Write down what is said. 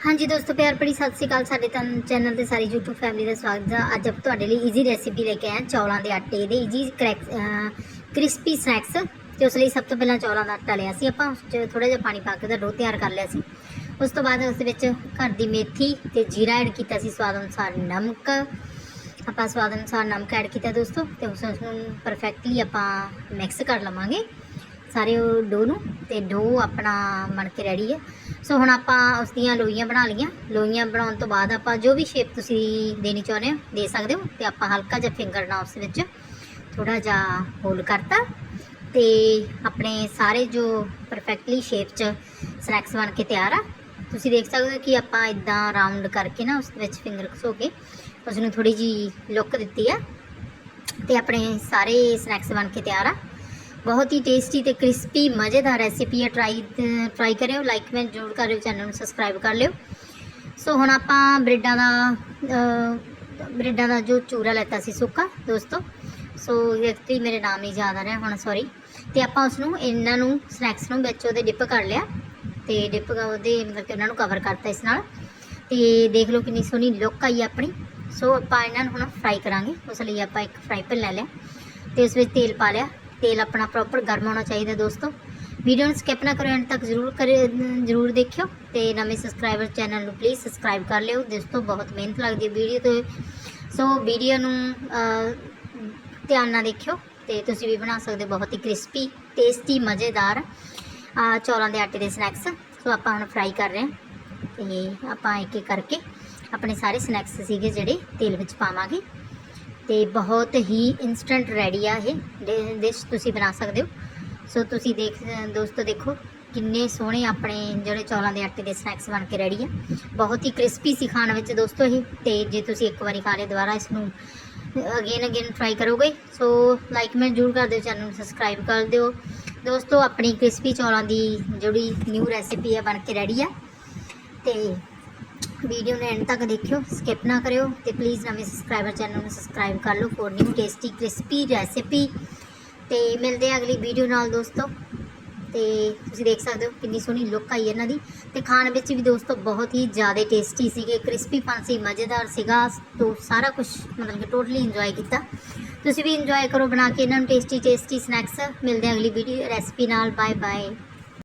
ਹਾਂਜੀ ਦੋਸਤੋ, ਪਿਆਰ ਭਰੀ ਸਤਿ ਸ਼੍ਰੀ ਅਕਾਲ। ਸਾਡੇ ਤਾਂ ਚੈਨਲ ਤੇ ਸਾਰੀ YouTube ਫੈਮਿਲੀ ਦਾ ਸਵਾਗਤ ਹੈ ਅੱਜ ਆਪਾਂ ਤੁਹਾਡੇ ਲਈ ਈਜ਼ੀ ਰੈਸਿਪੀ ਲੈ ਕੇ ਆਏ ਚੌਲਾਂ ਦੇ ਆਟੇ ਦੇ ਈਜ਼ੀ ਕਰੈਕ ਕ੍ਰਿਸਪੀ ਸਨੈਕਸ ਤੇ ਉਸ ਲਈ ਸਭ ਤੋਂ ਪਹਿਲਾਂ ਚੌਲਾਂ ਦਾ ਆਟਾ ਲਿਆ ਸੀ। ਆਪਾਂ ਉਸ 'ਚ ਥੋੜਾ ਜਿਹਾ ਪਾਣੀ ਪਾ ਕੇ ਉਹਦਾ ਡੋ ਤਿਆਰ ਕਰ ਲਿਆ ਸੀ। ਉਸ ਤੋਂ ਬਾਅਦ ਉਸ ਦੇ ਵਿੱਚ ਘਰ ਦੀ ਮੇਥੀ ਤੇ ਜੀਰਾ ਐਡ ਕੀਤਾ ਸੀ ਸਵਾਦ ਅਨੁਸਾਰ ਨਮਕ। ਆਪਾਂ ਸਵਾਦ ਅਨੁਸਾਰ ਨਮਕ ਐਡ ਕੀਤਾ ਦੋਸਤੋ, ਤੇ ਉਸ ਨੂੰ ਪਰਫੈਕਟਲੀ ਆਪਾਂ ਮਿਕਸ ਕਰ ਲਵਾਂਗੇ। ਸਾਰੇ ਉਹ ਡੋ ਨੂੰ ਤੇ ਡੋ ਆਪਣਾ ਬਣ ਕੇ ਰੈਡੀ ਹੈ ਸੋ ਹੁਣ ਆਪਾਂ ਉਸ ਦੀਆਂ ਲੋਈਆਂ ਬਣਾ ਲਈਆਂ। ਲੋਈਆਂ ਬਣਾਉਣ ਤੋਂ ਬਾਅਦ ਆਪਾਂ ਜੋ ਵੀ ਸ਼ੇਪ ਤੁਸੀਂ ਦੇਣੀ ਚਾਹੁੰਦੇ ਹੋ, ਦੇ ਸਕਦੇ ਹੋ ਤੇ ਆਪਾਂ ਹਲਕਾ ਜਿਹਾ ਫਿੰਗਰ ਨਾਲ ਉਸ ਵਿੱਚ ਥੋੜਾ ਜਿਹਾ ਹੋਲ ਕਰਤਾ ਤੇ ਆਪਣੇ ਸਾਰੇ ਜੋ ਪਰਫੈਕਟਲੀ ਸ਼ੇਪ 'ਚ ਸਨੈਕਸ ਬਣ ਕੇ ਤਿਆਰ ਆ। ਤੁਸੀਂ ਦੇਖ ਸਕਦੇ ਹੋ ਕਿ ਆਪਾਂ ਇਦਾਂ ਰਾਉਂਡ ਕਰਕੇ ਨਾ ਉਸ ਵਿੱਚ ਫਿੰਗਰ ਘਸੋ ਕੇ ਉਸ ਨੂੰ ਥੋੜੀ ਜੀ ਲੁੱਕ ਦਿੱਤੀ ਆ ਤੇ ਆਪਣੇ ਸਾਰੇ ਸਨੈਕਸ ਬਣ ਕੇ ਤਿਆਰ ਆ। ਬਹੁਤ ਹੀ ਟੇਸਟੀ ਤੇ ਕ੍ਰਿਸਪੀ ਮਜ਼ੇਦਾਰ ਰੈਸਿਪੀ ਹੈ। ਟਰਾਈ ਟਰਾਈ ਕਰਿਓ ਲਾਈਕ ਮੈਂ ਜ਼ਰੂਰ ਕਰਿਓ ਚੈਨਲ ਨੂੰ ਸਬਸਕ੍ਰਾਈਬ ਕਰ ਲਿਓ। ਸੋ ਹੁਣ ਆਪਾਂ ਬ੍ਰੈਡਾਂ ਦਾ ਬ੍ਰੈਡਾਂ ਦਾ ਜੋ ਚੂਰਾ ਲੈਤਾ ਸੀ ਸੁੱਕਾ, ਦੋਸਤੋ। ਸੋ ਐਕਚੁਅਲੀ ਮੇਰੇ ਨਾਮ ਨਹੀਂ ਯਾਦ ਆ ਰਿਹਾ, ਹੁਣ ਸੌਰੀ ਤੇ ਆਪਾਂ ਉਸ ਨੂੰ ਇਹਨਾਂ ਨੂੰ ਸਨੈਕਸ ਨੂੰ ਵਿੱਚ ਉਹਦੇ ਡਿਪ ਕਰ ਲਿਆ। ਤੇ ਡਿਪ ਉਹਦੇ ਮਤਲਬ ਕਿ ਉਹਨਾਂ ਨੂੰ ਕਵਰ ਕਰਤਾ ਇਸ ਨਾਲ। ਤੇ ਦੇਖ ਲਓ ਕਿੰਨੀ ਸੋਹਣੀ ਲੁੱਕ ਆਈ ਆਪਣੀ। ਸੋ ਆਪਾਂ ਇਹਨਾਂ ਨੂੰ ਹੁਣ ਫਰਾਈ ਕਰਾਂਗੇ। ਉਸ ਲਈ ਆਪਾਂ ਇੱਕ ਫਰਾਈ ਪੈਨ ਲੈ ਲਿਆ। ਤੇ ਉਸ ਵਿੱਚ ਤੇਲ ਪਾ ਲਿਆ। ਤੇਲ ਆਪਣਾ ਪ੍ਰੋਪਰ ਗਰਮ ਹੋਣਾ ਚਾਹੀਦਾ ਦੋਸਤੋ। ਵੀਡੀਓ ਨੂੰ ਸਕਿਪ ਨਾ ਕਰੋ ਐਂਡ ਤੱਕ ਜ਼ਰੂਰ ਕਰੇ ਜ਼ਰੂਰ ਦੇਖਿਓ ਤੇ ਨਵੇਂ ਸਬਸਕ੍ਰਾਈਬਰ ਚੈਨਲ ਨੂੰ ਪਲੀਜ਼ ਸਬਸਕ੍ਰਾਈਬ ਕਰ ਲਿਓ। ਦੋਸਤੋ, ਬਹੁਤ ਮਿਹਨਤ ਲੱਗਦੀ ਹੈ ਵੀਡੀਓ ਤੇ। ਸੋ ਵੀਡੀਓ ਨੂੰ ਧਿਆਨ ਨਾਲ ਦੇਖਿਓ ਤੇ ਤੁਸੀਂ ਵੀ ਬਣਾ ਸਕਦੇ ਹੋ। ਬਹੁਤ ਹੀ ਕ੍ਰਿਸਪੀ ਟੇਸਟੀ ਮਜ਼ੇਦਾਰ ਚੌਲਾਂ ਦੇ ਆਟੇ ਦੇ ਸਨੈਕਸ ਸੋ, ਆਪਾਂ ਹੁਣ ਫਰਾਈ ਕਰ ਰਹੇ ਹਾਂ ਤੇ ਆਪਾਂ ਇੱਕ ਇੱਕ ਕਰਕੇ ਆਪਣੇ ਸਾਰੇ ਸਨੈਕਸ ਸੀਗੇ ਜਿਹੜੇ ਤੇਲ ਵਿੱਚ ਪਾਵਾਂਗੇ। ਤੇ ਬਹੁਤ ਹੀ ਇਨਸਟੈਂਟ ਰੈਡੀ ਆ ਇਹ। ਡਿਸ਼ ਤੁਸੀਂ ਬਣਾ ਸਕਦੇ ਹੋ। ਸੋ ਤੁਸੀਂ ਦੇਖ, ਦੋਸਤੋ ਦੇਖੋ, ਕਿੰਨੇ ਸੋਹਣੇ ਆਪਣੇ ਜਿਹੜੇ ਚੌਲਾਂ ਦੇ ਆਟੇ ਦੇ ਸਨੈਕਸ ਬਣ ਕੇ ਰੈਡੀ ਆ। ਬਹੁਤ ਹੀ ਕ੍ਰਿਸਪੀ ਸੀ ਖਾਣ ਵਿੱਚ ਦੋਸਤੋ ਇਹ। ਤੇ ਜੇ ਤੁਸੀਂ ਇੱਕ ਵਾਰੀ ਖਾ ਲਿਆ ਦੁਬਾਰਾ ਇਸ ਨੂੰ ਅਗੇਨ ਅਗੇਨ ਟਰਾਈ ਕਰੋਗੇ। ਸੋ ਲਾਈਕ ਮੈਂ ਜ਼ਰੂਰ ਕਰ ਦਿਓ ਚੈਨਲ ਨੂੰ ਸਬਸਕ੍ਰਾਈਬ ਕਰ ਦਿਓ। ਦੋਸਤੋ, ਆਪਣੀ ਕ੍ਰਿਸਪੀ ਚੌਲਾਂ ਦੀ ਜਿਹੜੀ ਨਿਊ ਰੈਸਿਪੀ ਹੈ ਬਣ ਕੇ ਰੈਡੀ ਆ। ਤੇ ਵੀਡੀਓ ਨੂੰ ਐਂਡ ਤੱਕ ਦੇਖਿਓ ਸਕਿਪ ਨਾ ਕਰਿਓ ਤੇ ਪਲੀਜ਼ ਨਵੇਂ ਸਬਸਕ੍ਰਾਈਬਰ ਚੈਨਲ ਨੂੰ ਸਬਸਕ੍ਰਾਈਬ ਕਰ ਲਓ for new tasty crispy recipe ਤੇ ਮਿਲਦੇ ਆ ਅਗਲੀ ਵੀਡੀਓ ਨਾਲ ਦੋਸਤੋ। ਤੇ ਤੁਸੀਂ ਦੇਖ ਸਕਦੇ ਹੋ ਕਿੰਨੀ ਸੋਹਣੀ ਲੁੱਕ ਆਈ ਇਹਨਾਂ ਦੀ। ਤੇ ਖਾਣ ਵਿੱਚ ਵੀ ਦੋਸਤੋ ਬਹੁਤ ਹੀ ਜ਼ਿਆਦਾ ਟੇਸਟੀ ਸੀਗੇ ਕ੍ਰਿਸਪੀ ਸੀ ਮਜ਼ੇਦਾਰ ਸੀਗਾ। ਤੋਂ ਸਾਰਾ ਕੁਝ ਮਤਲਬ ਕਿ ਟੋਟਲੀ ਇੰਜੋਏ ਕੀਤਾ। ਤੁਸੀਂ ਵੀ ਇੰਜੋਏ ਕਰੋ ਬਣਾ ਕੇ ਇਹਨਾਂ ਨੂੰ ਟੇਸਟੀ ਟੇਸਟੀ ਸਨੈਕਸ ਮਿਲਦੇ ਆ ਅਗਲੀ ਵੀਡੀਓ ਰੈਸਿਪੀ ਨਾਲ। Bye bye